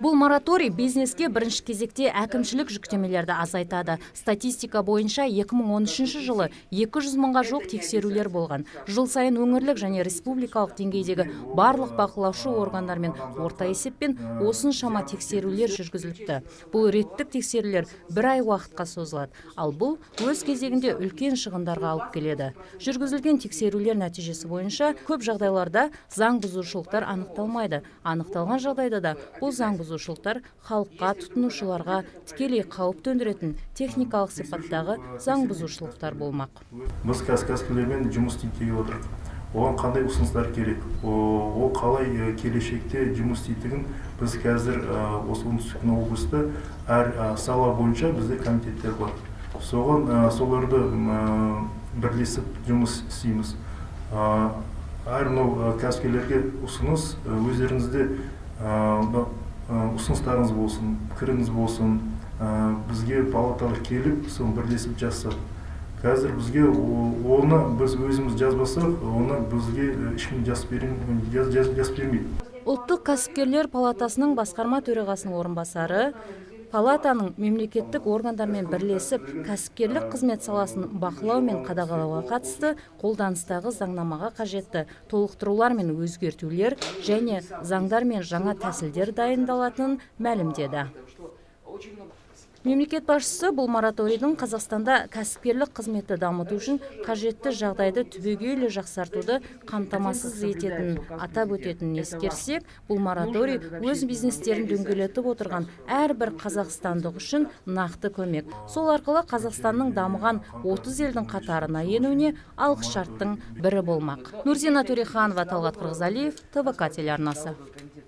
бұл мораторий бизнеске бірінші кезекте әкімшілік жүктемелерді азайтады. Статистика бойынша 2013 жылы 200 мыңға жоқ тексерулер болған. Жыл сайын өңірлік және республикалық деңгейдегі барлық бақылаушы органдармен орта есеппен осыншама тексерулер жүргізіліпті. Бұл реттік тексерулер бір ай уақытқа созылады. Ал бұл өз кезегінде үлкен шығындарға алып келеді. Жүргізілген тексерулер нәтижесі бойынша көп жағдайларда заң бұзушылықтар анықталмайды. Анықталған жағдайда да бұл заң бұзушылықтар халыққа тұтынушыларға тікелей қауіп төндіретін техникалық сипаттағы заң бұзушылықтар болмақ. Біз қазір кәсіпкерлермен жұмыс істейік деп отырмық оған қандай ұсыныстар керек? Ол қалай келешекте жұмыс істейтінін біз қазір осы оңтүстік облыста әр сала бойынша бізде комитеттер бар. Соған соларды бірлесіп жұмыс істейміз. Әр мынау кәсіпкерлерге ұсыныс өздеріңізде ұсыныстарыңыз болсын пікіріңіз болсын бізге палатаға келіп соны бірлесіп жазсақ қазір бізге оны біз өзіміз жазбасақ оны бізге ешкім жазып жазып бермейді. Ұлттық кәсіпкерлер палатасының басқарма төрағасының орынбасары палатаның мемлекеттік органдармен бірлесіп кәсіпкерлік қызмет саласын бақылау мен қадағалауға қатысты қолданыстағы заңнамаға қажетті толықтырулар мен өзгертулер және заңдар мен жаңа тәсілдер дайындалатынын мәлімдеді. Мемлекет басшысы бұл мораторийдің қазақстанда кәсіпкерлік қызметті дамыту үшін қажетті жағдайды түбегейлі жақсартуды қамтамасыз ететінін атап өтетінін ескерсек бұл мораторий өз бизнестерін дөңгелетіп отырған әрбір қазақстандық үшін нақты көмек. Сол арқылы қазақстанның дамыған 30 елдің қатарына енуіне алғышарттың бірі болмақ. Нурзина төреханова талғат қырғызалиев твк телеарнасы.